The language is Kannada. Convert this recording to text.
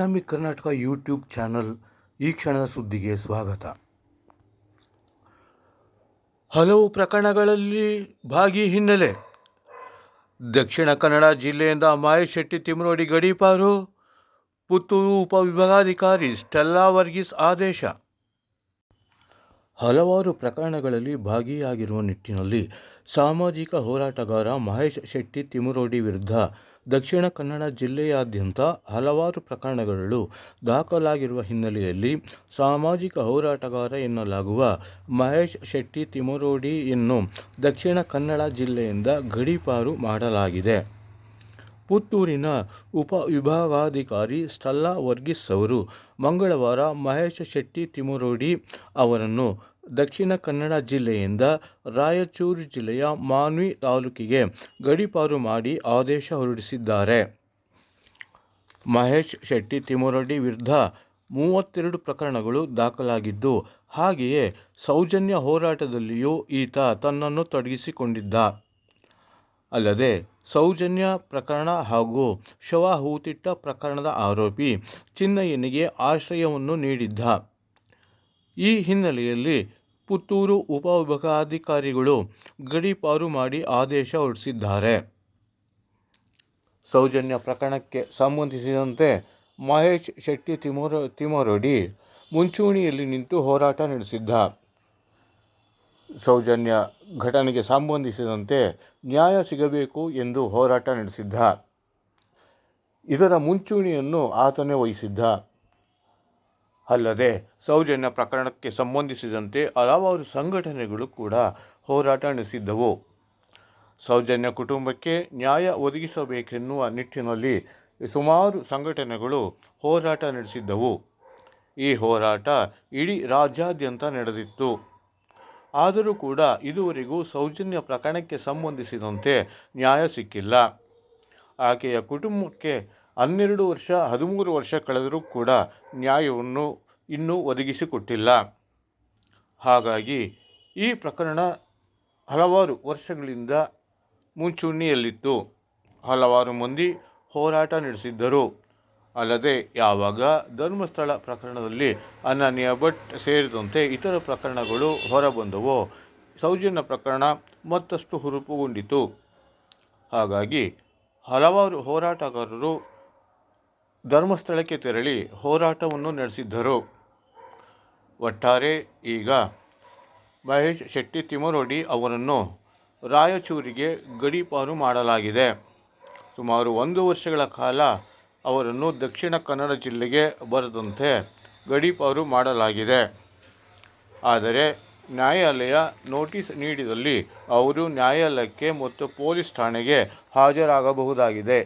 ಡೈನಾಮಿಕ್ ಕರ್ನಾಟಕ ಯೂಟ್ಯೂಬ್ ಚಾನಲ್ ಈ ಕ್ಷಣದ ಸುದ್ದಿಗೆ ಸ್ವಾಗತ. ಹಲವು ಪ್ರಕರಣಗಳಲ್ಲಿ ಭಾಗಿ ಹಿನ್ನೆಲೆ. ದಕ್ಷಿಣ ಕನ್ನಡ ಜಿಲ್ಲೆಯಿಂದ ಮಹೇಶ್ ಶೆಟ್ಟಿ ತಿಮರೋಡಿ ಗಡೀಪಾರು. ಪುತ್ತೂರು ಉಪವಿಭಾಗಾಧಿಕಾರಿ ಸ್ಟೆಲ್ಲಾ ವರ್ಗೀಸ್ ಆದೇಶ. ಹಲವಾರು ಪ್ರಕರಣಗಳಲ್ಲಿ ಭಾಗಿಯಾಗಿರುವ ನಿಟ್ಟಿನಲ್ಲಿ ಸಾಮಾಜಿಕ ಹೋರಾಟಗಾರ ಮಹೇಶ್ ಶೆಟ್ಟಿ ತಿಮರೋಡಿ ವಿರುದ್ಧ ದಕ್ಷಿಣ ಕನ್ನಡ ಜಿಲ್ಲೆಯಾದ್ಯಂತ ಹಲವಾರು ಪ್ರಕರಣಗಳು ದಾಖಲಾಗಿರುವ ಹಿನ್ನೆಲೆಯಲ್ಲಿ ಸಾಮಾಜಿಕ ಹೋರಾಟಗಾರ ಎನ್ನಲಾಗುವ ಮಹೇಶ್ ಶೆಟ್ಟಿ ತಿಮರೋಡಿಯನ್ನು ದಕ್ಷಿಣ ಕನ್ನಡ ಜಿಲ್ಲೆಯಿಂದ ಗಡೀಪಾರು ಮಾಡಲಾಗಿದೆ. ಪುತ್ತೂರಿನ ಉಪವಿಭಾಗಾಧಿಕಾರಿ ಸ್ಟೆಲ್ಲಾ ವರ್ಗೀಸ್ ಅವರು ಮಂಗಳವಾರ ಮಹೇಶ್ ಶೆಟ್ಟಿ ತಿಮರೋಡಿ ಅವರನ್ನು ದಕ್ಷಿಣ ಕನ್ನಡ ಜಿಲ್ಲೆಯಿಂದ ರಾಯಚೂರು ಜಿಲ್ಲೆಯ ಮಾನ್ವಿ ತಾಲೂಕಿಗೆ ಗಡೀಪಾರು ಮಾಡಿ ಆದೇಶ ಹೊರಡಿಸಿದ್ದಾರೆ. ಮಹೇಶ್ ಶೆಟ್ಟಿ ತಿಮ್ಮರಡ್ಡಿ ವಿರುದ್ಧ ಮೂವತ್ತೆರಡು ಪ್ರಕರಣಗಳು ದಾಖಲಾಗಿದ್ದು, ಹಾಗೆಯೇ ಸೌಜನ್ಯ ಹೋರಾಟದಲ್ಲಿಯೂ ಈತ ತನ್ನನ್ನು ತೊಡಗಿಸಿಕೊಂಡಿದ್ದ. ಅಲ್ಲದೆ, ಸೌಜನ್ಯ ಪ್ರಕರಣ ಹಾಗೂ ಶವ ಹೂತಿಟ್ಟ ಪ್ರಕರಣದ ಆರೋಪಿ ಚಿನ್ನಯ್ಯನಿಗೆ ಆಶ್ರಯವನ್ನು ನೀಡಿದ್ದ. ಈ ಹಿನ್ನೆಲೆಯಲ್ಲಿ ಪುತ್ತೂರು ಉಪವಿಭಾಗಾಧಿಕಾರಿಗಳು ಗಡೀಪಾರು ಮಾಡಿ ಆದೇಶ ಹೊರಡಿಸಿದ್ದಾರೆ. ಸೌಜನ್ಯ ಪ್ರಕರಣಕ್ಕೆ ಸಂಬಂಧಿಸಿದಂತೆ ಮಹೇಶ್ ಶೆಟ್ಟಿ ತಿಮೋರ ತಿಮೋರಡಿ ಮುಂಚೂಣಿಯಲ್ಲಿ ನಿಂತು ಹೋರಾಟ ನಡೆಸಿದ್ದ. ಸೌಜನ್ಯ ಘಟನೆಗೆ ಸಂಬಂಧಿಸಿದಂತೆ ನ್ಯಾಯ ಸಿಗಬೇಕು ಎಂದು ಹೋರಾಟ ನಡೆಸಿದ್ದ. ಇದರ ಮುಂಚೂಣಿಯನ್ನು ಆತನೇ ವಹಿಸಿದ್ದ. ಅಲ್ಲದೆ ಸೌಜನ್ಯ ಪ್ರಕರಣಕ್ಕೆ ಸಂಬಂಧಿಸಿದಂತೆ ಹಲವಾರು ಸಂಘಟನೆಗಳು ಕೂಡ ಹೋರಾಟ ನಡೆಸಿದ್ದವು. ಸೌಜನ್ಯ ಕುಟುಂಬಕ್ಕೆ ನ್ಯಾಯ ಒದಗಿಸಬೇಕೆನ್ನುವ ನಿಟ್ಟಿನಲ್ಲಿ ಸುಮಾರು ಸಂಘಟನೆಗಳು ಹೋರಾಟ ನಡೆಸಿದ್ದವು. ಈ ಹೋರಾಟ ಇಡೀ ರಾಜ್ಯಾದ್ಯಂತ ನಡೆದಿತ್ತು. ಆದರೂ ಕೂಡ ಇದುವರೆಗೂ ಸೌಜನ್ಯ ಪ್ರಕರಣಕ್ಕೆ ಸಂಬಂಧಿಸಿದಂತೆ ನ್ಯಾಯ ಸಿಕ್ಕಿಲ್ಲ. ಆಕೆಯ ಕುಟುಂಬಕ್ಕೆ ಹನ್ನೆರಡು ವರ್ಷ, ಹದಿಮೂರು ವರ್ಷ ಕಳೆದರೂ ಕೂಡ ನ್ಯಾಯವನ್ನು ಇನ್ನೂ ಒದಗಿಸಿಕೊಟ್ಟಿಲ್ಲ. ಹಾಗಾಗಿ ಈ ಪ್ರಕರಣ ಹಲವಾರು ವರ್ಷಗಳಿಂದ ಮುಂಚೂಣಿಯಲ್ಲಿತ್ತು. ಹಲವಾರು ಮಂದಿ ಹೋರಾಟ ನಡೆಸಿದ್ದರು. ಅಲ್ಲದೆ ಯಾವಾಗ ಧರ್ಮಸ್ಥಳ ಪ್ರಕರಣದಲ್ಲಿ ಅನನ್ಯ ಭಟ್ ಸೇರಿದಂತೆ ಇತರ ಪ್ರಕರಣಗಳು ಹೊರಬಂದವೋ, ಸೌಜನ್ಯ ಪ್ರಕರಣ ಮತ್ತಷ್ಟು ಹುರುಪುಗೊಂಡಿತು ಹಾಗಾಗಿ ಹಲವಾರು ಹೋರಾಟಗಾರರು ಧರ್ಮಸ್ಥಳಕ್ಕೆ ತೆರಳಿ ಹೋರಾಟವನ್ನು ನಡೆಸಿದ್ದರು. ಒಟ್ಟಾರೆ ಈಗ ಮಹೇಶ್ ಶೆಟ್ಟಿ ತಿಮರೋಡಿ ಅವರನ್ನು ರಾಯಚೂರಿಗೆ ಗಡೀಪಾರು ಮಾಡಲಾಗಿದೆ. ಸುಮಾರು ಒಂದು ವರ್ಷಗಳ ಕಾಲ ಅವರನ್ನು ದಕ್ಷಿಣ ಕನ್ನಡ ಜಿಲ್ಲೆಗೆ ಬರದಂತೆ ಗಡೀಪಾರು ಮಾಡಲಾಗಿದೆ. ಆದರೆ ನ್ಯಾಯಾಲಯ ನೋಟಿಸ್ ನೀಡಿದಲ್ಲಿ ಅವರು ನ್ಯಾಯಾಲಯಕ್ಕೆ ಮತ್ತು ಪೊಲೀಸ್ ಠಾಣೆಗೆ ಹಾಜರಾಗಬಹುದಾಗಿದೆ.